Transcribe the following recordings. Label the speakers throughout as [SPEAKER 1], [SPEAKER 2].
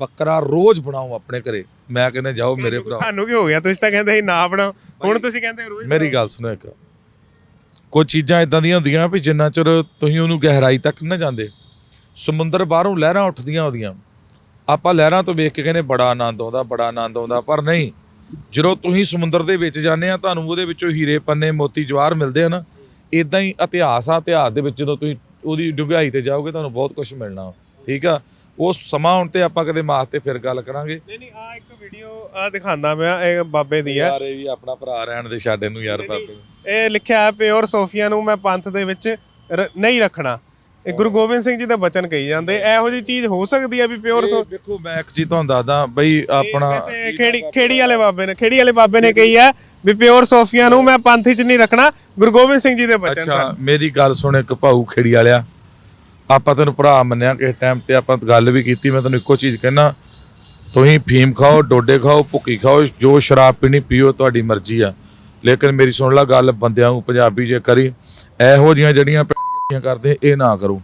[SPEAKER 1] ਬੱਕਰਾ ਰੋਜ਼ ਬਣਾਓ ਆਪਣੇ ਘਰੇ। ਮੈਂ ਕਹਿੰਦਾ ਜਾਓ ਮੇਰੇ ਭਰਾ।
[SPEAKER 2] ਤੁਹਾਨੂੰ ਕੀ ਹੋ ਗਿਆ? ਤੁਸੀਂ ਤਾਂ ਕਹਿੰਦੇ ਸੀ ਨਾ ਬਣਾਓ। ਹੁਣ ਤੁਸੀਂ ਕਹਿੰਦੇ ਰੋਜ਼
[SPEAKER 1] ਮੇਰੀ ਗੱਲ ਸੁਣੋ ਇੱਕ। ਕੁਝ ਚੀਜ਼ਾਂ ਇਦਾਂ ਦੀਆਂ ਹੁੰਦੀਆਂ ਵੀ ਜਿੰਨਾ ਚਿਰ ਤੁਸੀਂ ਉਹਨੂੰ ਗਹਿਰਾਈ ਤੱਕ ਨਾ ਜਾਂਦੇ। ਸਮੁੰਦਰ ਬਾਹਰੋਂ ਲਹਿਰਾਂ ਉੱਠਦੀਆਂ ਉਹਦੀਆਂ। ਆਪਾਂ ਲਹਿਰਾਂ ਤੋਂ ਵੇਖ ਕੇ ਕਹਿੰਦੇ ਬੜਾ ਆਨੰਦ ਆਉਂਦਾ ਬੜਾ ਆਨੰਦ ਆਉਂਦਾ। ਪਰ ਨਹੀਂ ਜਦੋਂ ਤੁਸੀਂ ਸਮੁੰਦਰ ਦੇ ਵਿੱਚ ਜਾਂਦੇ ਆ ਤੁਹਾਨੂੰ ਉਹਦੇ ਵਿੱਚੋਂ ਹੀਰੇ ਪੰਨੇ ਮੋਤੀ ਜਵਾਹਰ ਮਿਲਦੇ ਆ ਨਾ ਇਦਾਂ ਹੀ ਇਤਿਹਾਸ ਆ ਇਤਿਹਾਸ ਦੇ ਵਿੱਚ ਜਦੋਂ ਤੁਸੀਂ ਉਹਦੀ ਡੁੰਘਾਈ ਤੇ ਜਾਓਗੇ ਤੁਹਾਨੂੰ ਬਹੁਤ ਕੁਝ ਮਿਲਣਾ। ਠੀਕ ਆ? ਉਹ ਸਮਾਂ ਹੁਣ ਤੇ ਆਪਾਂ ਕਦੇ ਮਾਸ ਤੇ ਫਿਰ ਗੱਲ ਕਰਾਂਗੇ।
[SPEAKER 2] ਨਹੀਂ ਨਹੀਂ ਆ ਇੱਕ ਵੀਡੀਓ ਆ ਦਿਖਾਉਂਦਾ ਮੈਂ ਇਹ ਬਾਬੇ ਦੀ ਹੈ
[SPEAKER 1] ਯਾਰ ਇਹ ਵੀ ਆਪਣਾ ਭਰਾ ਰਹਿਣ ਦੇ ਛੱਡ ਇਹਨੂੰ ਯਾਰ ਬਾਬੇ।
[SPEAKER 2] ਇਹ ਲਿਖਿਆ ਹੈ ਪਿਓਰ ਸੋਫੀਆ ਨੂੰ ਮੈਂ ਪੰਥ ਦੇ ਵਿੱਚ ਰ- ਨਹੀਂ ਰੱਖਣਾ। ਇਹ ਗੁਰੂ ਗੋਬਿੰਦ ਸਿੰਘ ਜੀ ਦਾ ਬਚਨ ਕਹੀ ਜਾਂਦੇ। ਇਹੋ ਜੀ ਚੀਜ਼ ਹੋ ਸਕਦੀ ਹੈ ਵੀ ਪਿਓਰ
[SPEAKER 1] ਇਹ ਵੇਖੋ ਮੈਂ ਇੱਕ ਚੀਜ਼ ਤੁਹਾਨੂੰ ਦੱਸਦਾ ਬਈ ਆਪਣਾ
[SPEAKER 2] ਵੈਸੇ ਖੇੜੀ ਖੇੜੀ ਵਾਲੇ ਬਾਬੇ ਨੇ ਖੇੜੀ ਵਾਲੇ ਬਾਬੇ ਨੇ ਕਹੀ ਹੈ ਵੀ ਪਿਓਰ ਸੋਫੀਆ ਨੂੰ ਮੈਂ ਪੰਥ 'ਚ ਨਹੀਂ ਰੱਖਣਾ। ਗੁਰੂ ਗੋਬਿੰਦ ਸਿੰਘ ਜੀ ਦੇ ਬਚਨ ਸਨ।
[SPEAKER 1] ਅੱਛਾ ਮੇਰੀ ਗੱਲ ਸੁਣ ਇੱਕ ਭਾਊ ਖੇੜੀ ਵਾਲਿਆ। ਆਪਾਂ ਤੈਨੂੰ ਭਰਾ ਮੰਨਿਆ ਕਿਸੇ ਟਾਈਮ ਤੇ ਆਪਾਂ ਗੱਲ ਵੀ ਕੀਤੀ ਮੈਂ ਤੈਨੂੰ ਇੱਕੋ ਚੀਜ਼ ਕਹਿਣਾ ਤੁਸੀਂ ਫੀਮ ਖਾਓ ਡੋਡੇ ਖਾਓ ਭੁੱਕੀ ਖਾਓ ਜੋ ਸ਼ਰਾਬ ਪੀਣੀ ਪੀਓ ਤੁਹਾਡੀ ਮਰਜ਼ੀ ਆ। ਲੇਕਿਨ ਮੇਰੀ ਸੁਣ ਲੈ ਗੱਲ ਬੰਦਿਆਂ ਨੂੰ ਪੰਜਾਬੀ ਜੇ ਕਰੀ ਇਹੋ ਜੀਆਂ ਜਿਹੜੀਆਂ ਭੈਣੀਆਂ ਕਰਦੇ ਇਹ ਨਾ ਕਰੋ।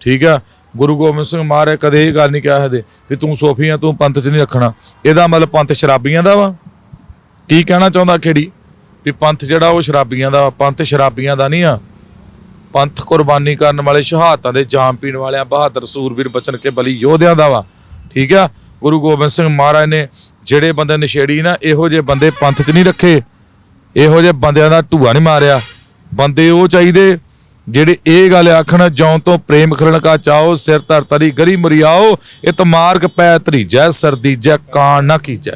[SPEAKER 1] ਠੀਕ ਆ? ਗੁਰੂ ਗੋਬਿੰਦ ਸਿੰਘ ਮਹਾਰਾਜ ਕਦੇ ਇਹ ਗੱਲ ਨਹੀਂ ਕਿਹਾ ਹਦੇ ਵੀ ਤੂੰ ਸੋਫੀਆਂ ਤੂੰ ਪੰਥ 'ਚ ਨਹੀਂ ਰੱਖਣਾ। ਇਹਦਾ ਮਤਲਬ ਪੰਥ ਸ਼ਰਾਬੀਆਂ ਦਾ ਵਾ। ਕੀ ਕਹਿਣਾ ਚਾਹੁੰਦਾ ਖੇੜੀ? ਵੀ ਪੰਥ ਜਿਹੜਾ ਉਹ ਸ਼ਰਾਬੀਆਂ ਦਾ ਵਾ, ਪੰਥ ਸ਼ਰਾਬੀਆਂ ਦਾ ਨਹੀਂ ਆ। ਪੰਥ ਕੁਰਬਾਨੀ ਕਰਨ ਵਾਲੇ ਸ਼ਹਾਦਤਾਂ ਦੇ ਜਾਮ ਪੀਣ ਵਾਲਿਆਂ, ਬਹਾਦਰ, ਸੂਰਬੀਰ, ਬਚਨ ਕੇ ਬਲੀ ਯੋਧਿਆਂ ਦਾ ਵਾ। ਠੀਕ ਆ? ਗੁਰੂ ਗੋਬਿੰਦ ਸਿੰਘ ਮਹਾਰਾਜ ਨੇ ਜਿਹੜੇ ਬੰਦੇ ਨਸ਼ੇੜੀ ਨਾ, ਇਹੋ ਜਿਹੇ ਬੰਦੇ ਪੰਥ 'ਚ ਨਹੀਂ ਰੱਖੇ। ਇਹੋ ਜਿਹੇ ਬੰਦਿਆਂ ਦਾ ਢੂਆ ਨਹੀਂ ਮਾਰਿਆ। ਬੰਦੇ ਉਹ ਚਾਹੀਦੇ ਜਿਹੜੇ ਇਹ ਗੱਲ ਆਖਣ ਜੌਂ ਤੋਂ ਪ੍ਰੇਮ ਖਲਣ ਕਾ ਚਾਓ ਸਿਰ ਧਰ ਤਰੀ ਗਰੀ ਮਰਿਆਓ ਇਤ ਮਾਰਗ ਪੈ ਤਰੀਜੈ ਸਰਦੀਜੈ ਕਾਣ ਨਾ ਕੀਜੈ।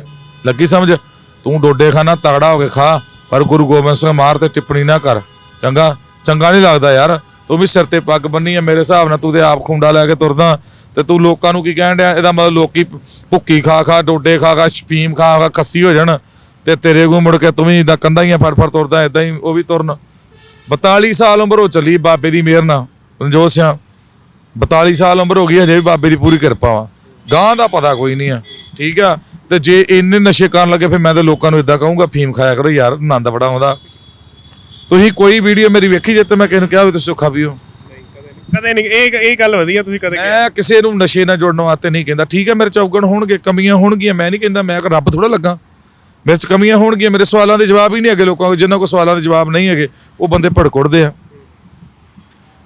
[SPEAKER 1] ਲੱਗੀ ਸਮਝ? ਤੂੰ ਡੋਡੇ ਖਾਣਾ ਤਗੜਾ ਹੋ ਕੇ ਖਾ, ਪਰ ਗੁਰੂ ਗੋਬਿੰਦ ਸਿੰਘ ਮਾਰ ਤੇ ਟਿੱਪਣੀ ਨਾ ਕਰ। ਚੰਗਾ? ਚੰਗਾ ਨਹੀਂ ਲੱਗਦਾ ਯਾਰ। ਤੂੰ ਵੀ ਸਿਰ ਤੇ ਪੱਗ ਬੰਨੀ ਆ, ਮੇਰੇ ਹਿਸਾਬ ਨਾਲ ਤੂੰ ਤੇ ਆਪ ਖੁੰਡਾ ਲੈ ਕੇ ਤੁਰਦਾ। ਤੇ ਤੂੰ ਲੋਕਾਂ ਨੂੰ ਕੀ ਕਹਿਣ ਡਿਆ? ਇਹਦਾ ਮਤਲਬ ਲੋਕੀ ਭੁੱਕੀ ਖਾ ਖਾ, ਡੋਡੇ ਖਾ ਖਾ, ਸ਼ਪੀਮ ਖਾ ਖਾ ਕੱਸੀ ਹੋ ਜਾਣ। ਤੇ ਤੇਰੇ ਕੋ ਮੁੜ ਕੇ ਤੂੰ ਵੀ ਇਦਾਂ ਕੰਧਾਂ ਹੀ ਫੜ ਫੜ ਤੁਰਦਾ ਇਦਾਂ ਹੀ ਉਹ ਵੀ ਤੁਰਨ। 42 ਸਾਲ ਉਮਰ ਹੋ ਚੱਲੀ ਬਾਬੇ ਦੀ ਮਿਹਰ ਨਾਲ। ਰਣਜੋਤ ਸਿੰਘ 42 ਸਾਲ ਉਮਰ ਹੋ ਗਈ, ਹਜੇ ਵੀ ਬਾਬੇ ਦੀ ਪੂਰੀ ਕਿਰਪਾ ਵਾ। ਗਾਂ ਦਾ ਪਤਾ ਕੋਈ ਨਹੀਂ ਆ, ਠੀਕ ਆ? ਤੇ ਜੇ ਇੰਨੇ ਨਸ਼ੇ ਕਰਨ ਲੱਗੇ, ਫਿਰ ਮੈਂ ਤਾਂ ਲੋਕਾਂ ਨੂੰ ਇਦਾਂ ਕਹੂੰਗਾ, ਫੀਮ ਖਾਇਆ ਕਰੋ ਯਾਰ, ਆਨੰਦ ਬੜਾ ਆਉਂਦਾ। ਤੁਸੀਂ ਕੋਈ ਵੀਡੀਓ ਮੇਰੀ ਵੇਖੀ ਜੇ ਤੇ ਮੈਂ ਕਿਸੇ ਨੂੰ ਕਿਹਾ ਵੀ ਤੁਸੀਂ ਸੁੱਖਾ ਪੀਓ।
[SPEAKER 2] ਕਦੇ ਨਹੀਂ ਇਹ ਇਹ ਗੱਲ ਵਧੀਆ ਤੁਸੀਂ ਕਦੇ
[SPEAKER 1] ਮੈਂ ਕਿਸੇ ਨੂੰ ਨਸ਼ੇ ਨਾਲ ਜੁੜਨ ਵਾਸਤੇ ਨਹੀਂ ਕਹਿੰਦਾ। ਠੀਕ ਹੈ ਮੇਰੇ ਚੌਗਣ ਹੋਣਗੇ ਕਮੀਆਂ ਹੋਣਗੀਆਂ ਮੈਂ ਨਹੀਂ ਕਹਿੰਦਾ ਮੈਂ ਕਿ ਰੱਬ ਥੋੜਾ ਲੱਗਾ। ਮੇਰੇ ਚ ਕਮੀਆਂ ਹੋਣਗੀਆਂ ਮੇਰੇ ਸਵਾਲਾਂ ਦੇ ਜਵਾਬ ਹੀ ਨਹੀਂ ਹੈਗੇ ਲੋਕਾਂ ਕੋਲ ਜਿਨ੍ਹਾਂ ਕੋਲ ਸਵਾਲਾਂ ਦੇ ਜਵਾਬ ਨਹੀਂ ਹੈਗੇ ਉਹ ਬੰਦੇ ਭੜਕੁੜਦੇ ਆ।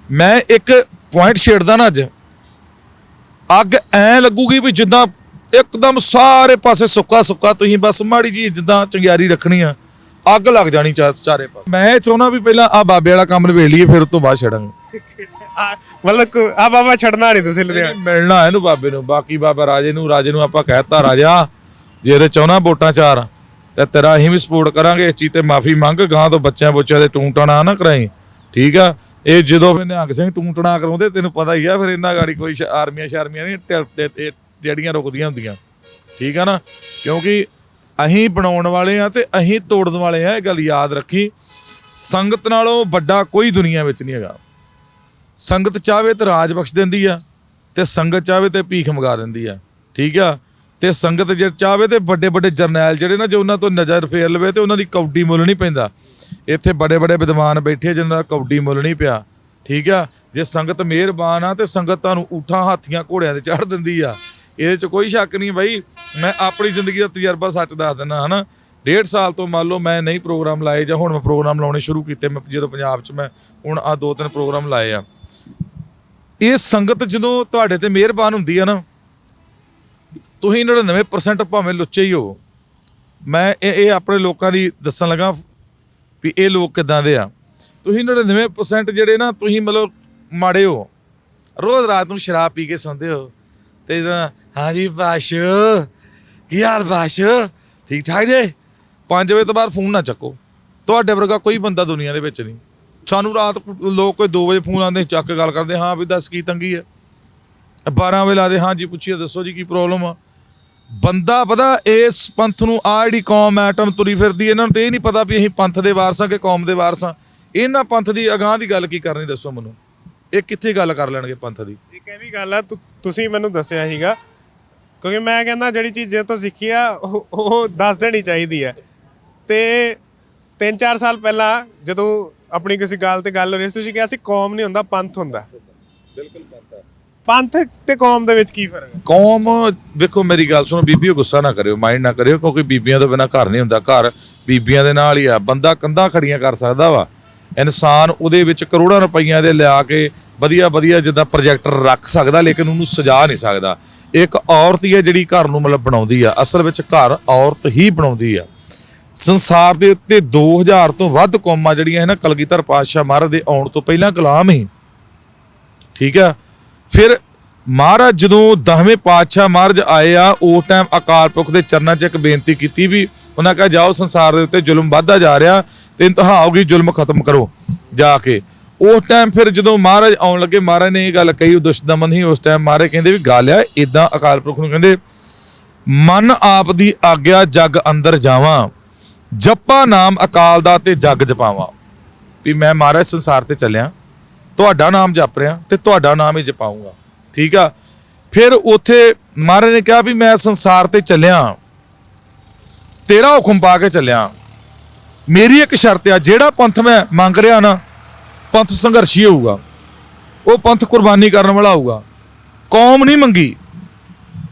[SPEAKER 1] ਮੈਂ ਇੱਕ ਪੁਆਇੰਟ ਛੇੜਦਾ ਨਾ ਅੱਜ। ਅੱਗ ਐ ਲੱਗੂਗੀ ਵੀ ਜਿੱਦਾਂ ਇੱਕਦਮ ਸਾਰੇ ਪਾਸੇ ਸੁੱਕਾ ਸੁੱਕਾ ਤੁਸੀਂ ਬਸ ਮਾੜੀ ਜੀ ਜਿੱਦਾਂ ਚੰਗਿਆਰੀ ਰੱਖਣੀ ਆ। ਅੱਗ ਲੱਗ ਜਾਣੀ ਚਾ- ਚਾਰੇ ਪਾਸੇ। ਮੈਂ ਚਾਹੁੰਦਾ ਵੀ ਪਹਿਲਾਂ ਆ ਬਾਬੇ ਵਾਲਾ ਕੰਮ ਨਿਬੇੜ ਲਈਏ ਫਿਰ ਉਸ ਤੋਂ ਬਾਅਦ ਛੱਡਾਂਗੇ।
[SPEAKER 2] ਆ ਮਤਲਬ ਆ ਬਾਬਾ ਛੱਡਣਾ ਨਹੀਂ ਤੁਸੀਂ ਲੁਧਿਆਣਾ
[SPEAKER 1] ਮਿਲਣਾ ਇਹਨੂੰ ਬਾਬੇ ਨੂੰ। ਬਾਕੀ ਬਾਬਾ ਰਾਜੇ ਨੂੰ ਰਾਜੇ ਨੂੰ ਆਪਾਂ ਕਹਿਤਾ ਰਾਜਾ ਜੇ ਇਹਦੇ ਚਾਹੁੰਦਾ ਵੋਟਾਂ ਚਾਰ ਤੇ ਤੇਰਾ ਅਸੀਂ ਵੀ ਸਪੋਰਟ ਕਰਾਂਗੇ ਇਸ ਚੀਜ਼ ਤੇ ਮਾਫੀ ਮੰਗ ਗਾਂ ਤੋਂ ਬੱਚਿਆਂ ਬੁੱਚਿਆਂ ਦੇ ਟੂੰਟਣਾ ਨਾ ਕਰਾਈ। ਠੀਕ ਆ? ਇਹ ਜਦੋਂ ਵੀ ਨਿਹੰਗ ਸਿੰਘ ਟੂੰਟਣਾ ਕਰਾਉਂਦੇ ਤੈਨੂੰ ਪਤਾ ਹੀ ਆ ਫਿਰ ਇਹਨਾਂ ਗਾੜੀ ਕੋਈ ਸ਼- ਆਰਮੀਆਂ ਸ਼ਰਮੀਆਂ ਨਹੀਂ ਟਿਲ ਤੇ ਤੇ ਜਿਹੜੀਆਂ ਰੁਕਦੀਆਂ ਹੁੰਦੀਆਂ। ਠੀਕ ਆ ਨਾ? ਕਿਉਂਕਿ ਅਸੀਂ ਬਣਾਉਣ ਵਾਲੇ ਆ ਤੇ ਅਸੀਂ ਤੋੜਨ ਵਾਲੇ ਆ, ਇਹ ਗੱਲ ਯਾਦ ਰੱਖੀ। ਸੰਗਤ ਨਾਲੋਂ ਵੱਡਾ ਕੋਈ ਦੁਨੀਆ ਵਿੱਚ ਨਹੀਂ ਹੈਗਾ। ਸੰਗਤ ਚਾਹਵੇ ਤੇ ਰਾਜ ਬਖਸ਼ ਦਿੰਦੀ ਆ, ਤੇ ਸੰਗਤ ਚਾਹਵੇ ਤੇ ਭੀਖ ਮੰਗਾ ਦਿੰਦੀ ਆ, ਠੀਕ ਆ? ਤੇ ਸੰਗਤ ਜੇ ਚਾਹਵੇ ਤੇ ਵੱਡੇ ਵੱਡੇ ਜਰਨੈਲ ਜਿਹੜੇ ਨਾ, ਜੋ ਉਹਨਾਂ ਤੋਂ ਨਜ਼ਰ ਫੇਰ ਲਵੇ ਤੇ ਉਹਨਾਂ ਦੀ ਕੌਡੀ ਮੁੱਲ ਨਹੀਂ ਪੈਂਦਾ। ਇੱਥੇ ਬੜੇ ਬੜੇ ਵਿਦਵਾਨ ਬੈਠੇ ਜਿਨ੍ਹਾਂ ਦਾ ਕੌਡੀ ਮੁੱਲ ਨਹੀਂ ਪਿਆ, ਠੀਕ ਆ? ਜੇ ਸੰਗਤ ਮਿਹਰਬਾਨ ਆ ਤੇ ਸੰਗਤ ਤੁਹਾਨੂੰ ਊਠਾਂ, ਹਾਥੀਆਂ, ਘੋੜਿਆਂ ਤੇ ਚੜ੍ਹ ਦਿੰਦੀ ਆ ਇਹਦੇ ਚ ਕੋਈ ਸ਼ੱਕ ਨਹੀਂ ਬਾਈ। ਮੈਂ ਆਪਣੀ ਜ਼ਿੰਦਗੀ ਦਾ ਤਜਰਬਾ ਸੱਚ ਦੱਸ ਦਿੰਦਾ, ਹਨਾ? ਡੇਢ ਸਾਲ ਤੋਂ ਮੰਨ ਲਓ ਮੈਂ ਨਹੀਂ ਪ੍ਰੋਗਰਾਮ ਲਾਏ ਜਾਂ ਹੁਣ ਮੈਂ ਪ੍ਰੋਗਰਾਮ ਲਾਉਣੇ ਸ਼ੁਰੂ ਕੀਤੇ, ਮੈਂ ਜਦੋਂ ਪੰਜਾਬ 'ਚ ਮੈਂ ਹੁਣ ਆ ਦੋ ਤਿੰਨ ਪ੍ਰੋਗਰਾਮ ਲਾਏ ਆ। ਇਹ ਸੰਗਤ ਜਦੋਂ ਤੁਹਾਡੇ ਤੇ ਮਿਹਰਬਾਨ ਹੁੰਦੀ ਆ ਨਾ, ਤੁਸੀਂ 99% ਭਾਵੇਂ ਲੁੱਚੇ ਹੀ ਹੋ। ਮੈਂ ਇਹ ਇਹ ਆਪਣੇ ਲੋਕਾਂ ਦੀ ਦੱਸਣ ਲੱਗਾ ਵੀ ਇਹ ਲੋਕ ਕਿਦਾਂ ਦੇ ਆ। ਤੁਸੀਂ 99% ਜਿਹੜੇ ਨਾ, ਤੁਸੀਂ ਮਤਲਬ ਮਾੜੇ ਹੋ। ਰੋਜ਼ ਰਾਤ ਨੂੰ ਸ਼ਰਾਬ ਪੀ ਕੇ ਸੌਂਦੇ ਹੋ। ਤੇ ਹਾਂਜੀ, ਬਾਸ਼। ਕੀ ਹਾਲ, ਬਾਸ਼? ਠੀਕ ਠਾਕ ਜੇ? 5 ਵਜੇ ਤੋਂ ਬਾਅਦ ਫੋਨ ਨਾ ਚੱਕੋ। ਤੁਹਾਡੇ ਵਰਗਾ ਕੋਈ ਬੰਦਾ ਦੁਨੀਆ ਦੇ ਵਿੱਚ ਨਹੀਂ। ਸਾਨੂੰ ਰਾਤ ਲੋਕ ਕੋਈ 2 ਵਜੇ ਫੋਨ ਆਉਂਦੇ, ਚੱਕ ਕੇ ਗੱਲ ਕਰਦੇ, ਹਾਂ ਵੀ ਦੱਸ ਕੀ ਤੰਗੀ ਹੈ 12 ਵਜੇ ਲਾਦੇ ਹਾਂ ਜੀ, ਪੁੱਛੀਏ, ਦੱਸੋ ਜੀ, ਕੀ ਪ੍ਰੋਬਲਮ ਆ? ਬੰਦਾ ਪਤਾ ਇਸ ਪੰਥ ਨੂੰ ਆ ਜਿਹੜੀ ਕੌਮ ਐਟਮ ਤੁਰੀ ਫਿਰਦੀ, ਇਹਨਾਂ ਨੂੰ ਤੇ ਇਹ ਨਹੀਂ ਪਤਾ ਵੀ ਅਸੀਂ ਪੰਥ ਦੇ ਵਾਰਸਾਂ ਕਿ ਕੌਮ ਦੇ ਵਾਰਸਾਂ ਇਹਨਾਂ ਪੰਥ ਦੀ ਅਗਾਹ ਦੀ ਗੱਲ ਕੀ ਕਰਨੀ, ਦੱਸੋ ਮੈਨੂੰ? ਇਹ ਕਿੱਥੇ ਗੱਲ ਕਰ ਲੈਣਗੇ ਪੰਥ ਦੀ?
[SPEAKER 2] ਇੱਕ ਇਹ ਵੀ ਗੱਲ ਆ, ਤੁ- ਤੁਸੀਂ ਮੈਨੂੰ ਦੱਸਿਆ ਸੀਗਾ ਕਿਉਂਕਿ ਮੈਂ ਕਹਿੰਦਾ ਜਿਹੜੀ ਚੀਜ਼ ਜੇ ਤੋਂ ਸਿੱਖੀ ਆ ਉਹ ਉਹ ਦੱਸ ਦੇਣੀ ਚਾਹੀਦੀ ਹੈ ਤੇ 3-4 ਸਾਲ ਪਹਿਲਾਂ ਜਦੋਂ ਆਪਣੀ ਕਿਸੇ ਗੱਲ ਤੇ ਗੱਲ ਹੋ ਰਹੀ ਸੀ ਤੁਸੀਂ ਕਿਹਾ ਸੀ ਕੌਮ ਨਹੀਂ ਹੁੰਦਾ ਪੰਥ ਹੁੰਦਾ।
[SPEAKER 1] ਬਿਲਕੁਲ ਪੰਥ
[SPEAKER 2] ਪੰਥ ਤੇ ਕੌਮ ਦੇ ਵਿੱਚ ਕੀ ਫ਼ਰਕ ਹੈ
[SPEAKER 1] ਕੌਮ ਵੇਖੋ ਮੇਰੀ ਗੱਲ ਸੁਣੋ ਬੀਬੀਓ ਗੁੱਸਾ ਨਾ ਕਰਿਓ ਮਾਈਂਡ ਨਾ ਕਰਿਓ ਕਿਉਂਕਿ ਬੀਬੀਆਂ ਤੋਂ ਬਿਨਾ ਘਰ ਨਹੀਂ ਹੁੰਦਾ। ਘਰ ਬੀਬੀਆਂ ਦੇ ਨਾਲ ਹੀ ਆ। ਬੰਦਾ ਕੰਧਾਂ ਖੜੀਆਂ ਕਰ ਸਕਦਾ ਵਾ। ਇਨਸਾਨ ਉਹਦੇ ਵਿੱਚ ਕਰੋੜਾਂ ਰੁਪਈਆਂ ਦੇ ਲਿਆ ਕੇ ਵਧੀਆ ਵਧੀਆ ਜਿੱਦਾਂ ਪ੍ਰੋਜੈਕਟਰ ਰੱਖ ਸਕਦਾ ਲੇਕਿਨ ਉਹਨੂੰ ਸਜਾ ਨਹੀਂ ਸਕਦਾ। ਇੱਕ ਔਰਤ ਹੀ ਹੈ ਜਿਹੜੀ ਘਰ ਨੂੰ ਮਤਲਬ ਬਣਾਉਂਦੀ ਆ। ਅਸਲ ਵਿੱਚ ਘਰ ਔਰਤ ਹੀ ਬਣਾਉਂਦੀ ਆ। ਸੰਸਾਰ ਦੇ ਉੱਤੇ 2000 ਤੋਂ ਵੱਧ ਕੌਮਾਂ ਜਿਹੜੀਆਂ ਹੈ ਨਾ ਕਲਗੀਧਰ ਪਾਤਸ਼ਾਹ ਮਹਾਰਾਜ ਦੇ ਆਉਣ ਤੋਂ ਪਹਿਲਾਂ ਗੁਲਾਮ ਹੀ ਠੀਕ ਆ? ਫਿਰ ਮਹਾਰਾਜ ਜਦੋਂ 10ਵੇਂ ਪਾਤਸ਼ਾਹ ਮਹਾਰਾਜ ਆਏ ਆ, ਉਸ ਟਾਈਮ ਅਕਾਲ ਪੁਰਖ ਦੇ ਚਰਨਾਂ 'ਚ ਇੱਕ ਬੇਨਤੀ ਕੀਤੀ ਵੀ ਉਹਨਾਂ ਕਹਾ, ਜਾਓ ਸੰਸਾਰ ਦੇ ਉੱਤੇ ਜ਼ੁਲਮ ਵੱਧਦਾ ਜਾ ਰਿਹਾ, ਤੇ ਇੰਤਹਾ ਹੋ ਗਈ ਜ਼ੁਲਮ ਖਤਮ ਕਰੋ ਜਾ ਕੇ। ਉਸ ਟਾਈਮ ਫਿਰ ਜਦੋਂ ਮਹਾਰਾਜ ਆਉਣ ਲੱਗੇ, ਮਹਾਰਾਜ ਨੇ ਇਹ ਗੱਲ ਕਹੀ, ਉਹ ਦੁਸ਼ਮਨ ਹੀ ਉਸ ਟਾਈਮ ਮਹਾਰਾਜ ਕਹਿੰਦੇ ਵੀ ਗੱਲ ਆ ਇਦਾਂ ਅਕਾਲ ਪੁਰਖ ਨੂੰ ਕਹਿੰਦੇ, ਮਨ ਆਪ ਦੀ ਆਗਿਆ ਜਗ ਅੰਦਰ ਜਾਵਾਂ, ਜਪਾ ਨਾਮ ਅਕਾਲ ਦਾ ਤੇ ਜਗ ਜਪਾਵਾਂ। ਵੀ ਮੈਂ ਮਹਾਰਾਜ ਸੰਸਾਰ ਤੇ ਚੱਲਿਆ, ਤੁਹਾਡਾ ਨਾਮ ਜਪ ਰਿਹਾ ਤੇ ਤੁਹਾਡਾ ਨਾਮ ਹੀ ਜਪਾਉਂਗਾ। ਠੀਕ ਆ? ਫਿਰ ਉਥੇ ਮਹਾਰਾਜ ਨੇ ਕਿਹਾ ਵੀ ਮੈਂ ਸੰਸਾਰ ਤੇ ਚੱਲਿਆ, ਤੇਰਾ ਹੁਕਮ ਪਾ ਕੇ ਚੱਲਿਆ। ਮੇਰੀ ਇੱਕ ਸ਼ਰਤ ਆ, ਜਿਹੜਾ ਪੰਥ ਮੈਂ ਮੰਗ ਰਿਹਾ ਨਾ ਪੰਥ ਸੰਘਰਸ਼ੀ ਹੋਊਗਾ। ਉਹ ਪੰਥ ਕੁਰਬਾਨੀ ਕਰਨ ਵਾਲਾ ਹੋਊਗਾ। ਕੌਮ ਨਹੀਂ ਮੰਗੀ।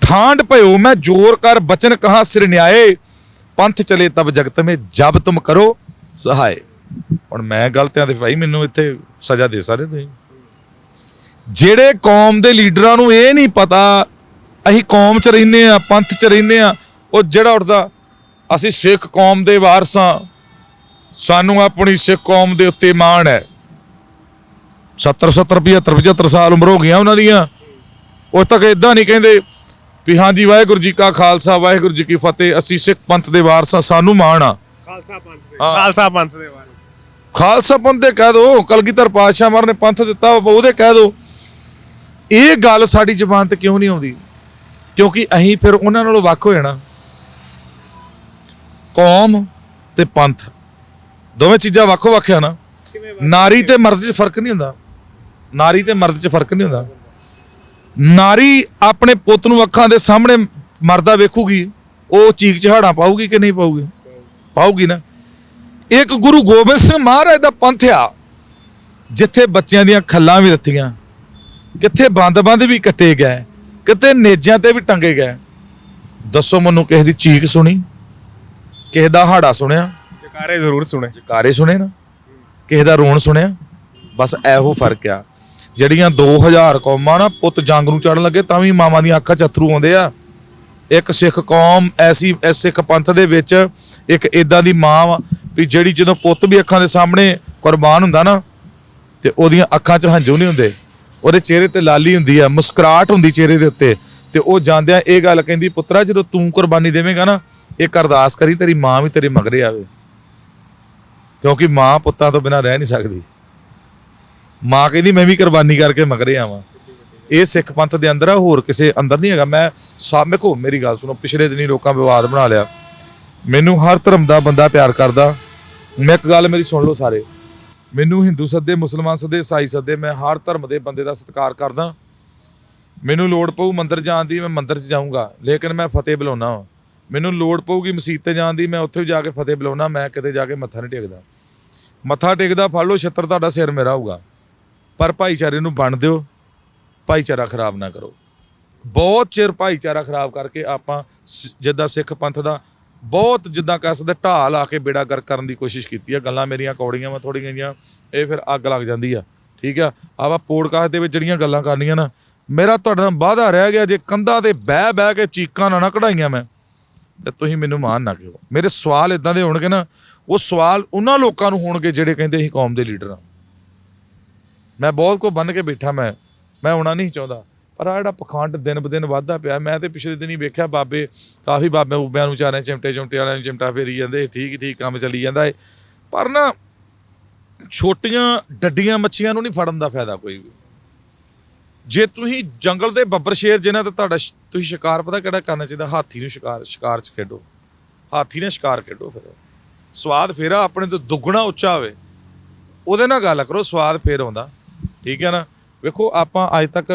[SPEAKER 1] ਠਾਂਡ ਭਇਓ, ਮੈਂ ਜੋਰ ਕਰ ਬਚਨ ਕਹਾ ਸਿਰ ਨਿਆਏ। ਪੰਥ ਚਲੇ ਤਬ ਜਗਤ ਮੇ, ਜਬ ਤੁਮ ਕਰੋ ਸਹਾਏ। ਹੁਣ ਮੈਂ ਗਲਤੀਆਂ ਦੇ ਭਾਈ ਮੈਨੂੰ ਇੱਥੇ ਸਜ਼ਾ ਦੇ ਸਕਦੇ ਤੁਸੀਂ? ਜਿਹੜੇ ਕੌਮ ਦੇ ਲੀਡਰਾਂ ਨੂੰ ਇਹ ਨਹੀਂ ਪਤਾ, ਅਸੀਂ ਕੌਮ ਚ ਰਹਿੰਦੇ ਆ ਪੰਥ ਚ ਰਹਿੰਦੇ ਆ ਉਹ ਜਿਹੜਾ ਉੱਠਦਾ, ਅਸੀਂ ਸਿੱਖ ਕੌਮ ਦੇ ਵਾਰਸਾਂ। ਸਾਨੂੰ ਆਪਣੀ ਸਿੱਖ ਕੌਮ ਦੇ ਉੱਤੇ ਮਾਣ ਹੈ। 70 70 75 75 ਸਾਲ ਉਮਰ ਹੋ ਗਈਆਂ ਉਹਨਾਂ ਦੀਆਂ। ਉਹ ਤੱਕ ਇਦਾਂ ਨਹੀਂ ਕਹਿੰਦੇ ਵੀ ਹਾਂਜੀ ਵਾਹਿਗੁਰੂ ਜੀ ਕਾ ਖਾਲਸਾ ਵਾਹਿਗੁਰੂ ਜੀ ਕੀ ਫਤਿਹ ਅਸੀਂ ਸਿੱਖ ਪੰਥ ਦੇ ਵਾਰਸਾਂ ਸਾਨੂੰ ਮਾਣ ਆ।
[SPEAKER 2] ਖਾਲਸਾ ਪੰਥ ਦੇ
[SPEAKER 1] ਹਾਂ।
[SPEAKER 2] ਖਾਲਸਾ ਪੰਥ ਦੇ ਬਾਰੇ
[SPEAKER 1] ਖਾਲਸਾ ਪੰਥ ਦੇ ਕਹਿ ਦੋ ਕਲਗੀਧਰ ਪਾਤਸ਼ਾਹ ਮਹਾਰਾਜ ਨੇ ਪੰਥ ਦਿੱਤਾ ਉਹਦੇ ਕਹਿ ਦੋ। ਇਹ ਗੱਲ ਸਾਡੀ ਜ਼ਬਾਨ ਤੇ ਕਿਉਂ ਨਹੀਂ ਆਉਂਦੀ? ਕਿਉਂਕਿ ਅਸੀਂ ਫਿਰ ਉਹਨਾਂ ਨਾਲੋਂ ਵੱਖ ਹੋ ਜਾਣਾ ਕੌਮ ਤੇ ਪੰਥ। ਦੋਵੇਂ ਚੀਜ਼ਾਂ ਵੱਖੋ ਵੱਖ ਆ ਨਾ। ਨਾਰੀ ਤੇ ਮਰਦ 'ਚ ਫ਼ਰਕ ਨਹੀਂ ਹੁੰਦਾ। ਨਾਰੀ ਤੇ ਮਰਦ 'ਚ ਫ਼ਰਕ ਨਹੀਂ ਹੁੰਦਾ। ਨਾਰੀ ਆਪਣੇ ਪੁੱਤ ਨੂੰ ਅੱਖਾਂ ਦੇ ਸਾਹਮਣੇ ਮਰਦਾ ਵੇਖੂਗੀ ਉਹ ਚੀਕ ਚਹਾੜਾ ਪਾਊਗੀ ਕਿ ਨਹੀਂ ਪਾਊਗੀ? ਪਾਊਗੀ ਨਾ। ਇੱਕ ਗੁਰੂ ਗੋਬਿੰਦ ਸਿੰਘ ਮਹਾਰਾਜ ਦਾ ਪੰਥ ਆ ਜਿੱਥੇ ਬੱਚਿਆਂ ਦੀਆਂ ਖੱਲਾਂ ਵੀ ਰੱਥੀਆਂ ਕਿੱਥੇ ਬੰਦ-ਬੰਦ ਵੀ ਕੱਟੇ ਗਏ ਕਿਤੇ ਨੇਜਾਂ ਤੇ ਵੀ ਟੰਗੇ ਗਏ। ਦੱਸੋ ਮੈਨੂੰ ਕਿਸੇ ਦੀ ਚੀਕ ਸੁਣੀ? ਕਿਸੇ ਦਾ ਹਾੜਾ ਸੁਣਿਆ?
[SPEAKER 2] ਜਕਾਰੇ ਜ਼ਰੂਰ ਸੁਣੇ।
[SPEAKER 1] ਜਕਾਰੇ ਸੁਣੇ ਨਾ? ਕਿਸੇ ਦਾ ਰੋਣ ਸੁਣਿਆ? ਬਸ ਇਹੋ ਫ਼ਰਕ ਆ। ਜਿਹੜੀਆਂ 2000 ਕੌਮਾਂ ਨਾ ਪੁੱਤ ਜੰਗ ਨੂੰ ਚੜਨ ਲੱਗੇ, ਤਾਂ ਵੀ ਮਾਵਾਂ ਦੀਆਂ ਅੱਖਾਂ 'ਚ ਅਥਰੂ ਆਉਂਦੇ ਆ। ਇੱਕ ਸਿੱਖ ਕੌਮ ਐਸੀ, ਐ ਸਿੱਖ ਪੰਥ ਦੇ ਵਿੱਚ ਇੱਕ ਇਦਾਂ ਦੀ ਮਾਂ ਵਾ ਵੀ ਜਿਹੜੀ ਜਦੋਂ ਪੁੱਤ ਵੀ ਅੱਖਾਂ ਦੇ ਸਾਹਮਣੇ ਕੁਰਬਾਨ ਹੁੰਦਾ ਨਾ, ਤੇ ਉਹਦੀਆਂ ਅੱਖਾਂ 'ਚ ਹੰਝੂ ਨਹੀਂ ਹੁੰਦੇ। ਉਹਦੇ ਚਿਹਰੇ ਤੇ ਲਾਲੀ ਹੁੰਦੀ ਆ, ਮੁਸਕਰਾਹਟ ਹੁੰਦੀ ਚਿਹਰੇ ਦੇ ਉੱਤੇ। ਤੇ ਉਹ ਜਾਂਦਿਆਂ ਇਹ ਗੱਲ ਕਹਿੰਦੀ, ਪੁੱਤਰਾ, ਜਦੋਂ ਤੂੰ ਕੁਰਬਾਨੀ ਦੇਵੇਂਗਾ ਨਾ, ਇੱਕ ਅਰਦਾਸ ਕਰੀ, ਤੇਰੀ ਮਾਂ ਵੀ ਤੇਰੇ ਮਗਰੇ ਆਵੇ। ਕਿਉਂਕਿ ਮਾਂ ਪੁੱਤਾਂ ਤੋਂ ਬਿਨਾਂ ਰਹਿ ਨਹੀਂ ਸਕਦੀ। ਮਾਂ ਕਹਿੰਦੀ, ਮੈਂ ਵੀ ਕੁਰਬਾਨੀ ਕਰਕੇ ਮਗਰੇ ਆਵਾਂ। ਇਹ ਸਿੱਖ ਪੰਥ ਦੇ ਅੰਦਰ ਆ, ਹੋਰ ਕਿਸੇ ਅੰਦਰ ਨਹੀਂ ਹੈਗਾ। ਮੈਂ ਸਾਹਮਣੇ ਕੋ ਮੇਰੀ ਗੱਲ ਸੁਣੋ, ਪਿਛਲੇ ਦਿਨੀ ਲੋਕਾਂ ਵਿਵਾਦ ਬਣਾ ਲਿਆ। ਮੈਨੂੰ ਹਰ ਧਰਮ ਦਾ ਬੰਦਾ ਪਿਆਰ ਕਰਦਾ। ਮੈਂ ਇੱਕ ਗੱਲ ਮੇਰੀ ਸੁਣ ਲਓ ਸਾਰੇ। ਮੈਨੂੰ ਹਿੰਦੂ ਸੱਦੇ, ਮੁਸਲਮਾਨ ਸੱਦੇ, ਈਸਾਈ ਸੱਦੇ, ਮੈਂ ਹਰ ਧਰਮ ਦੇ ਬੰਦੇ ਦਾ ਸਤਿਕਾਰ ਕਰਦਾ। ਮੈਨੂੰ ਲੋੜ ਪਊ ਮੰਦਰ ਜਾਣ ਦੀ, ਮੈਂ ਮੰਦਰ 'ਚ ਜਾਊਂਗਾ। ਲੇਕਿਨ ਮੈਂ ਫਤਿਹ ਬੁਲਾਉਣਾ ਵਾ। ਮੈਨੂੰ ਲੋੜ ਪਊਗੀ ਮਸੀਤ ਤੇ ਜਾਣ ਦੀ, ਮੈਂ ਉੱਥੇ ਵੀ ਜਾ ਕੇ ਫਤਿਹ ਬੁਲਾਉਣਾ, ਮੈਂ ਕਿਤੇ ਜਾ ਕੇ ਮੱਥਾ ਨਹੀਂ ਟੇਕਦਾ। ਮੱਥਾ ਟੇਕਦਾ, ਫੜ ਲਓ ਛੱਤਰ, ਤੁਹਾਡਾ ਸਿਰ ਮੇਰਾ ਹੋਊਗਾ। ਪਰ ਭਾਈਚਾਰੇ ਨੂੰ ਬਣ ਦਿਓ, ਭਾਈਚਾਰਾ ਖਰਾਬ ਨਾ ਕਰੋ। ਬਹੁਤ ਚਿਰ ਭਾਈਚਾਰਾ ਖਰਾਬ ਕਰਕੇ ਆਪਾਂ ਸ- ਜਿੱਦਾਂ ਸਿੱਖ ਪੰਥ ਦਾ ਬਹੁਤ ਜਿੱਦਾਂ ਕਹਿ ਸਕਦੇ ਢਾਲ ਆ ਕੇ ਬੇੜਾ ਗਰ ਕਰਨ ਦੀ ਕੋਸ਼ਿਸ਼ ਕੀਤੀ ਆ, ਗੱਲਾਂ ਮੇਰੀਆਂ ਕੌੜੀਆਂ ਵਾ ਥੋੜੀਆਂ ਜਿਹੀਆਂ, ਇਹ ਫਿਰ ਅੱਗ ਲੱਗ ਜਾਂਦੀ ਆ, ਠੀਕ ਆ? ਆਪਾਂ ਪੋਡਕਾਸਟ ਦੇ ਵਿੱਚ ਜਿਹੜੀਆਂ ਗੱਲਾਂ ਕਰਨੀਆਂ ਨਾ, ਮੇਰਾ ਤੁਹਾਡੇ ਨਾਲ ਵਾਅਦਾ ਰਹਿ ਗਿਆ ਜੇ ਕੰਧਾਂ ਤੇ ਬਹਿ ਬਹਿ ਕੇ ਚੀਕਾਂ ਨਾ ਨਾ ਕਢਾਈਆਂ ਮੈਂ, ਤੇ ਤੁਸੀਂ ਮੈਨੂੰ ਮਾਨ ਨਾ ਕਿਉ ਮੇਰੇ ਸਵਾਲ ਇਦਾਂ ਦੇ ਹੋਣਗੇ ਨਾ, ਉਹ ਸਵਾਲ ਉਹਨਾਂ ਲੋਕਾਂ ਨੂੰ ਹੋਣਗੇ ਜਿਹੜੇ ਕਹਿੰਦੇ ਅਸੀਂ ਕੌਮ ਦੇ ਲੀਡਰ ਆ ਮੈਂ ਬਹੁਤ ਕੋ ਬੰਨ ਕੇ ਬੈਠਾ ਮੈਂ ਮੈਂ ਆਉਣਾ ਨਹੀਂ ਚਾਹੁੰਦਾ। ਪਰ ਆ ਜਿਹੜਾ ਪਖੰਡ ਦਿਨ ਬ ਦਿਨ ਵੱਧਦਾ ਪਿਆ, ਮੈਂ ਤੇ ਪਿਛਲੇ ਦਿਨ ਹੀ ਵੇਖਿਆ ਬਾਬੇ, ਕਾਫੀ ਬਾਬੇ ਉਬਿਆਂ ਨੂੰ ਚਾਰੇ ਚਿਮਟੇ ਚਿਮਟੇ ਵਾਲਿਆਂ ਨੂੰ ਚਿਮਟਾ ਫੇਰੀ ਜਾਂਦੇ, ਠੀਕ ਠੀਕ ਕੰਮ ਚੱਲੀ ਜਾਂਦਾ ਏ। ਪਰ ਨਾ ਛੋਟੀਆਂ ਡੱਡੀਆਂ ਮੱਛੀਆਂ ਨੂੰ ਨਹੀਂ ਫੜਨ ਦਾ ਫਾਇਦਾ ਕੋਈ ਵੀ। ਜੇ ਤੁਸੀਂ ਜੰਗਲ ਦੇ ਬੱਬਰ ਸ਼ੇਰ ਜਿਨ੍ਹਾਂ ਤੇ ਤੁਹਾਡਾ ਸ਼- ਤੁਸੀਂ ਸ਼ਿਕਾਰ ਪਤਾ ਕਿਹੜਾ ਕਰਨਾ ਚਾਹੀਦਾ? ਹਾਥੀ ਨੂੰ ਸ਼ਿਕਾਰ ਸ਼ਿਕਾਰ 'ਚ ਖੇਡੋ। ਹਾਥੀ ਨੇ ਸ਼ਿਕਾਰ ਖੇਡੋ ਫਿਰ। ਸਵਾਦ ਫੇਰਾ, ਆਪਣੇ ਤੋਂ ਦੁੱਗਣਾ ਉੱਚਾ ਹੋਵੇ। ਉਹਦੇ ਨਾਲ ਗੱਲ ਕਰੋ, ਸਵਾਦ ਫੇਰ ਆਉਂਦਾ। ਠੀਕ ਹੈ ਨਾ? ਵੇਖੋ ਆਪਾਂ ਅੱਜ ਤੱਕ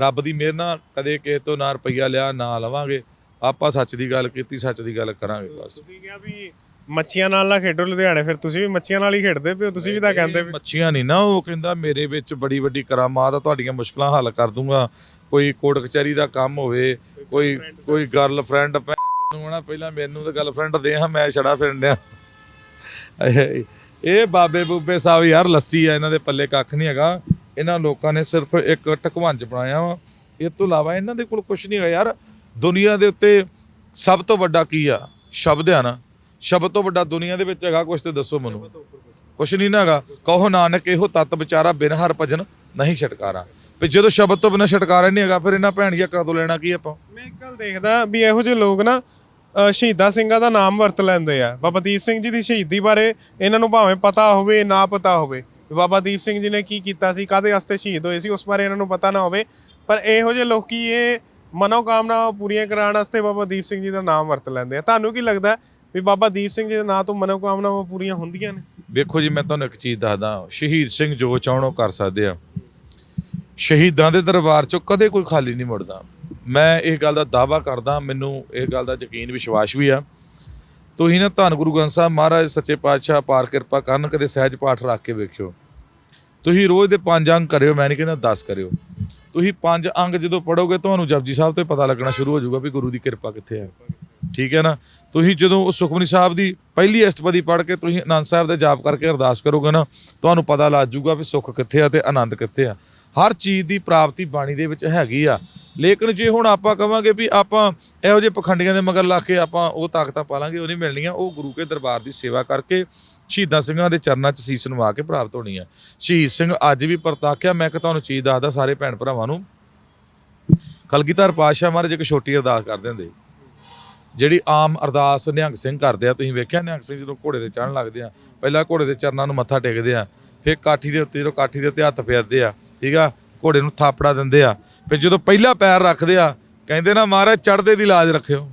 [SPEAKER 1] ਰੱਬ ਦੀ ਮਿਹਰ ਨਾਲ ਕਦੇ ਕਿਸੇ ਤੋਂ ਨਾ ਰੁਪਈਆ ਲਿਆ ਨਾ ਲਵਾਂਗੇ। ਆਪਾਂ ਸੱਚ ਦੀ ਗੱਲ ਕੀਤੀ ਸੱਚ ਦੀ ਗੱਲ ਕਰਾਂਗੇ ਬਸ।
[SPEAKER 2] ਤੁਸੀਂ ਕਿਹਾ ਵੀ ਮੱਛੀਆਂ ਨਾਲ ਨਾ ਖੇਡੋ ਲੁਧਿਆਣੇ ਫਿਰ ਤੁਸੀਂ ਵੀ ਮੱਛੀਆਂ ਨਾਲ ਹੀ ਖੇਡਦੇ ਪਿਓ ਤੁਸੀਂ ਵੀ ਤਾਂ ਕਹਿੰਦੇ ਵੀ
[SPEAKER 1] ਮੱਛੀਆਂ ਨਹੀਂ ਨਾ ਉਹ ਕਹਿੰਦਾ ਮੇਰੇ ਵਿੱਚ ਬੜੀ ਵੱਡੀ ਕਰਾਮਾਤ ਆ ਤੁਹਾਡੀਆਂ ਮੁਸ਼ਕਲਾਂ ਹੱਲ ਕਰ ਦੂੰਗਾ। ਕੋਈ ਕੋਰਟ ਕਚਹਿਰੀ ਦਾ ਕੰਮ ਹੋਵੇ ਕੋਈ ਕੋਈ ਗਰਲਫ੍ਰੈਂਡ ਨੂੰ ਹਨਾ ਪਹਿਲਾਂ ਮੈਨੂੰ ਤਾਂ ਗਰਲਫ੍ਰੈਂਡ ਦੇ ਹਾਂ ਮੈਂ ਛੜਾ ਫਿਰਨ ਡਿਆ। ਇਹ ਬਾਬੇ ਬੂਬੇ ਸਾਹਿਬ ਯਾਰ ਲੱਸੀ ਆ ਇਹਨਾਂ ਦੇ ਪੱਲੇ ਕੱਖ ਨਹੀਂ ਹੈਗਾ। ਇਹਨਾਂ ਲੋਕਾਂ ਨੇ ਸਿਰਫ ਇੱਕ ਟਕਵੰਜ ਬਣਾਇਆ ਵਾ। ਇਹ ਤੋਂ ਇਲਾਵਾ ਇਹਨਾਂ ਦੇ ਕੋਲ ਕੁਝ ਨਹੀਂ ਹੈਗਾ ਯਾਰ। ਦੁਨੀਆ ਦੇ ਉੱਤੇ ਸਭ ਤੋਂ ਵੱਡਾ ਕੀ ਆ? ਸ਼ਬਦ ਆ ਨਾ। ਸ਼ਬਦ ਤੋਂ ਵੱਡਾ ਦੁਨੀਆ ਦੇ ਵਿੱਚ ਹੈਗਾ ਕੁਝ ਤੇ ਦੱਸੋ ਮੈਨੂੰ। ਕੁਛ ਨਹੀਂ ਨਾ ਹੈਗਾ। ਕਹੋ ਨਾਨਕ, ਇਹੋ ਤਤ ਵਿਚਾਰਾ ਬਿਨ ਹਰ ਭਜਨ ਨਹੀਂ ਛਟਕਾਰਾ। ਵੀ ਜਦੋਂ ਸ਼ਬਦ ਤੋਂ ਬਿਨਾਂ ਛਟਕਾਰਾ ਨਹੀਂ ਹੈਗਾ, ਫਿਰ ਇਹਨਾਂ ਭੈਣੀਆਂ ਕਦੋਂ ਲੈਣਾ ਕੀ ਆਪਾਂ?
[SPEAKER 2] ਮੈਂ ਇੱਕ ਗੱਲ ਦੇਖਦਾ ਵੀ ਇਹੋ ਜਿਹੇ ਲੋਕ ਨਾ ਸ਼ਹੀਦਾਂ ਸਿੰਘਾਂ ਦਾ ਨਾਮ ਵਰਤ ਲੈਂਦੇ ਆ। ਬਾਬਾ ਦੀਪ ਸਿੰਘ ਜੀ ਦੀ ਸ਼ਹੀਦੀ ਬਾਰੇ ਇਹਨਾਂ ਨੂੰ ਭਾਵੇਂ ਪਤਾ ਹੋਵੇ, ਨਾ ਪਤਾ ਹੋਵੇ। ਬਾਬਾ ਦੀਪ ਸਿੰਘ ਜੀ ਨੇ ਕੀ ਕੀਤਾ ਸੀ ਕਾਦੇ ਵਾਸਤੇ ਸ਼ਹੀਦ ਹੋਏ ਸੀ, ਉਸ ਬਾਰੇ ਇਹਨਾਂ ਨੂੰ ਪਤਾ ਨਾ ਹੋਵੇ। ਪਰ ਇਹੋ ਜਿਹੇ ਲੋਕੀ ਇਹ ਮਨੋਕਾਮਨਾ ਪੂਰੀਆਂ ਕਰਾਉਣ ਵਾਸਤੇ ਬਾਬਾ ਦੀਪ ਸਿੰਘ ਜੀ ਦਾ ਨਾਮ ਵਰਤ ਲੈਂਦੇ ਆ। ਤੁਹਾਨੂੰ ਕੀ ਲੱਗਦਾ ਵੀ ਬਾਬਾ ਦੀਪ ਸਿੰਘ ਜੀ ਦੇ ਨਾਂ ਤੋਂ ਮਨੋਕਾਮਨਾਵਾਂ ਪੂਰੀਆਂ ਹੁੰਦੀਆਂ ਨੇ?
[SPEAKER 1] ਵੇਖੋ ਜੀ, ਮੈਂ ਤੁਹਾਨੂੰ ਇੱਕ ਚੀਜ਼ ਦੱਸਦਾ। ਸ਼ਹੀਦ ਸਿੰਘ ਜੋ ਚਾਹਣ ਉਹ ਕਰ ਸਕਦੇ ਆ। ਸ਼ਹੀਦਾਂ ਦੇ ਦਰਬਾਰ ਚੋਂ ਕਦੇ ਕੋਈ ਖਾਲੀ ਨਹੀਂ ਮੁੜਦਾ। ਮੈਂ ਇਹ ਗੱਲ ਦਾ ਦਾਵਾ ਕਰਦਾ, ਮੈਨੂੰ ਇਹ ਗੱਲ ਦਾ ਯਕੀਨ, ਵਿਸ਼ਵਾਸ ਵੀ ਆ ਤੁਸੀਂ ਨਾ ਧੰਨ ਗੁਰੂ ਗ੍ਰੰਥ ਸਾਹਿਬ ਮਹਾਰਾਜ, ਸੱਚੇ ਪਾਤਸ਼ਾਹ, ਪਾਰ ਕਿਰਪਾ ਕਰਨ, ਕਦੇ ਸਹਿਜ ਪਾਠ ਰੱਖ ਕੇ ਵੇਖਿਓ। ਤੁਸੀਂ ਰੋਜ਼ ਦੇ ਪੰਜ ਅੰਗ ਕਰਿਓ, ਮੈਂ ਨਹੀਂ ਕਹਿੰਦਾ 10 ਕਰਿਓ। ਤੁਸੀਂ ਪੰਜ ਅੰਗ ਜਦੋਂ ਪੜੋਗੇ ਤੁਹਾਨੂੰ ਜਪਜੀ ਸਾਹਿਬ ਤੋਂ ਹੀ ਪਤਾ ਲੱਗਣਾ ਸ਼ੁਰੂ ਹੋ ਜਾਊਗਾ ਵੀ ਗੁਰੂ ਦੀ ਕਿਰਪਾ ਕਿੱਥੇ ਹੈ। ਠੀਕ ਹੈ ਨਾ? ਤੁਸੀਂ ਜਦੋਂ ਉਹ ਸੁਖਮਨੀ ਸਾਹਿਬ ਦੀ ਪਹਿਲੀ ਅਸ਼ਟਪਦੀ ਪੜ੍ਹ ਕੇ ਤੁਸੀਂ ਆਨੰਦ ਸਾਹਿਬ ਦੇ ਜਾਪ ਕਰਕੇ ਅਰਦਾਸ ਕਰੋਗੇ ਨਾ, ਤੁਹਾਨੂੰ ਪਤਾ ਲੱਗ ਜਾਊਗਾ ਵੀ ਸੁੱਖ ਕਿੱਥੇ ਆ ਤੇ ਆਨੰਦ ਕਿੱਥੇ ਆ। ਹਰ ਚੀਜ਼ ਦੀ ਪ੍ਰਾਪਤੀ ਬਾਣੀ ਦੇ ਵਿੱਚ ਹੈਗੀ ਆ। ਲੇਕਿਨ ਜੇ ਹੁਣ ਆਪਾਂ ਕਵਾਂਗੇ ਵੀ ਆਪਾਂ ਇਹੋ ਜਿਹੇ ਪਖੰਡੀਆਂ ਦੇ ਮਗਰ ਲਾ ਕੇ ਆਪਾਂ ਉਹ ਤਾਕਤਾਂ ਪਾਲਾਂਗੇ, ਉਹ ਨਹੀਂ ਮਿਲਣੀਆਂ, ਉਹ ਗੁਰੂ ਕੇ ਦਰਬਾਰ ਦੀ ਸੇਵਾ ਕਰਕੇ ਸ਼ਹੀਦਾਂ ਸਿੰਘਾਂ ਦੇ ਚਰਨਾਂ 'ਚ ਸੀਸ ਨਵਾ ਕੇ ਪ੍ਰਾਪਤ ਹੋਣੀ ਆ ਸ਼ਹੀਦ ਸਿੰਘ ਅੱਜ ਵੀ ਪਰਤਾਖਿਆ ਮੈਂ ਕਿ ਤੁਹਾਨੂੰ ਚੀਜ਼ ਦੱਸਦਾ ਸਾਰੇ ਭੈਣ ਭਰਾਵਾਂ ਨੂੰ। ਕਲਗੀਧਰ ਪਾਤਸ਼ਾਹ ਮਹਾਰਾਜ ਇੱਕ ਛੋਟੀ ਅਰਦਾਸ ਕਰਦੇ ਹੁੰਦੇ। ਜਿਹੜੀ ਆਮ ਅਰਦਾਸ ਨਿਹੰਗ ਸਿੰਘ ਕਰਦੇ ਆ, ਤੁਸੀਂ ਵੇਖਿਆ ਨਿਹੰਗ ਸਿੰਘ ਜਦੋਂ ਘੋੜੇ ਤੇ ਚੜਨ ਲੱਗਦੇ ਆ, ਪਹਿਲਾਂ ਘੋੜੇ ਦੇ ਚਰਨਾਂ ਨੂੰ ਮੱਥਾ ਟੇਕਦੇ ਆ, ਫਿਰ ਕਾਠੀ ਦੇ ਉੱਤੇ ਜਦੋਂ ਕਾਠੀ ਦੇ ਉੱਤੇ ਹੱਥ ਫੇਰਦੇ ਆ, ਠੀਕ ਆ, ਘੋੜੇ ਨੂੰ ਥਾਪੜਾ ਦਿੰਦੇ ਆ ਵੀ ਜਦੋਂ ਪਹਿਲਾ ਪੈਰ ਰੱਖਦੇ ਆ ਕਹਿੰਦੇ ਨਾ ਮਹਾਰਾਜ ਚੜਦੇ ਦੀ ਲਾਜ ਰੱਖਿਓ।